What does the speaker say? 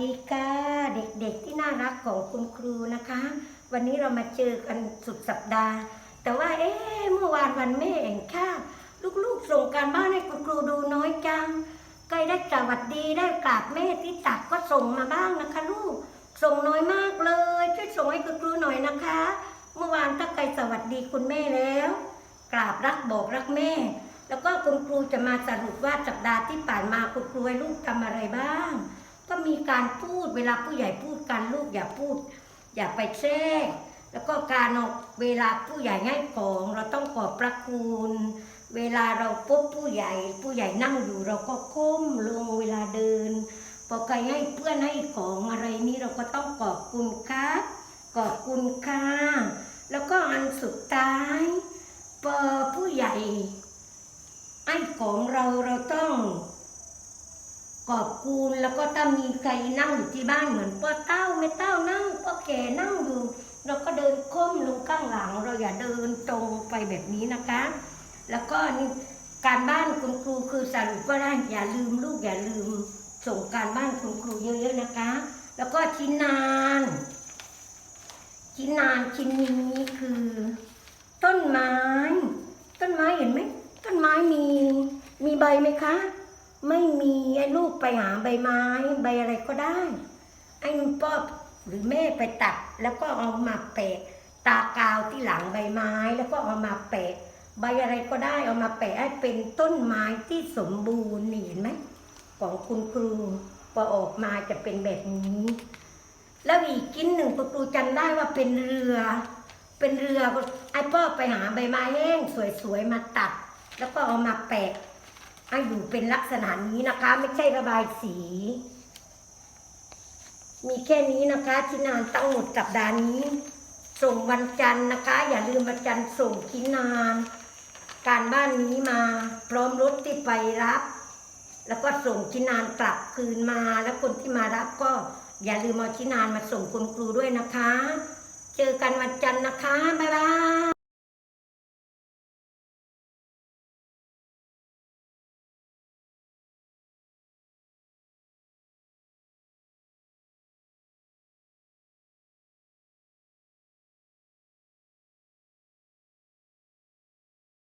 ดีค่ะเด็กๆที่น่ารักของคุณครูนะคะ วันนี้เรามาเจอกันสุดสัปดาห์ แต่ว่าเอ๊ะเมื่อวานวันแม่แห่งชาติลูกๆส่งการบ้านให้คุณครูดูน้อยจังใกล้ได้สวัสดีได้กราบแม่ที่ตักก็ส่งมาบ้างนะคะลูก ส่งน้อยมากเลยช่วยส่งให้คุณครูหน่อยนะคะ เมื่อวานถ้าใครสวัสดีคุณแม่แล้ว กราบรักบอกรักแม่ แล้วก็คุณครูจะมาสรุปว่าสัปดาห์ที่ผ่านมาคุณครูให้ลูกทำอะไรบ้าง ก็มีการพูดเวลาผู้ใหญ่พูดกันลูกอย่าพูด อย่าไปแทรก แล้วก็การออกเวลาผู้ใหญ่ให้ของ เราต้องขอบพระคุณ เวลาเราพบผู้ใหญ่ ผู้ใหญ่นั่งอยู่เราก็ก้มลงเวลาเดินพอใครให้เพื่อนให้ของอะไรนี้เราก็ต้องขอบคุณครับขอบคุณค่ะ แล้วก็อันสุดท้ายพอผู้ใหญ่ให้ของเราเราต้อง ขอบคุณแล้วก็ถ้ามีใครนั่งอยู่ที่บ้านเหมือนพ่อเต้าไม่เต้านั่งพ่อแก่นั่งอยู่ เราก็เดินก้มลงข้างหลัง เราอย่าเดินตรงไปแบบนี้นะคะ แล้วก็การบ้านคุณครูคือสรุปว่าได้อย่าลืมลูกอย่าลืม ส่งการบ้านคุณครูเยอะๆนะคะ แล้วก็ชิ้นนานชิ้นนานชิ้นนี้คือ ต้นไม้ ต้นไม้เห็นไหมต้นไม้มีมีใบไหมคะ ไม่มีไอ้ลูกไปหาใบไม้ใบอะไรก็ได้ ไอ้พ่อหรือแม่ไปตัดแล้วก็เอามาแปะ ตากาวที่หลังใบไม้ แล้วก็เอามาแปะ ใบอะไรก็ได้เอามาแปะให้เป็นต้นไม้ที่สมบูรณ์นี่เห็นไหมของคุณครูพอออกมาจะเป็นแบบนี้ แล้วอีกชิ้นหนึ่งคุณครูจำได้ว่าเป็นเรือ เป็นเรือไอ้พ่อไปหาใบไม้แห้งสวยๆมาตัด แล้วก็เอามาแปะ ให้อยู่เป็นลักษณะนี้นะคะ ไม่ใช่ระบายสี มีแค่นี้นะคะชิ้นงานตั้งหมดสัปดาห์นี้ ส่งวันจันทร์นะคะ อย่าลืมวันจันทร์ส่งชิ้นงาน การบ้านนี้มา พร้อมรถที่ไปรับ แล้วก็ส่งชิ้นงานกลับคืนมา แล้วคนที่มารับก็อย่าลืมเอาชิ้นงานมาส่งคุณครูด้วยนะคะ เจอกันวันจันทร์นะคะบ๊ายบาย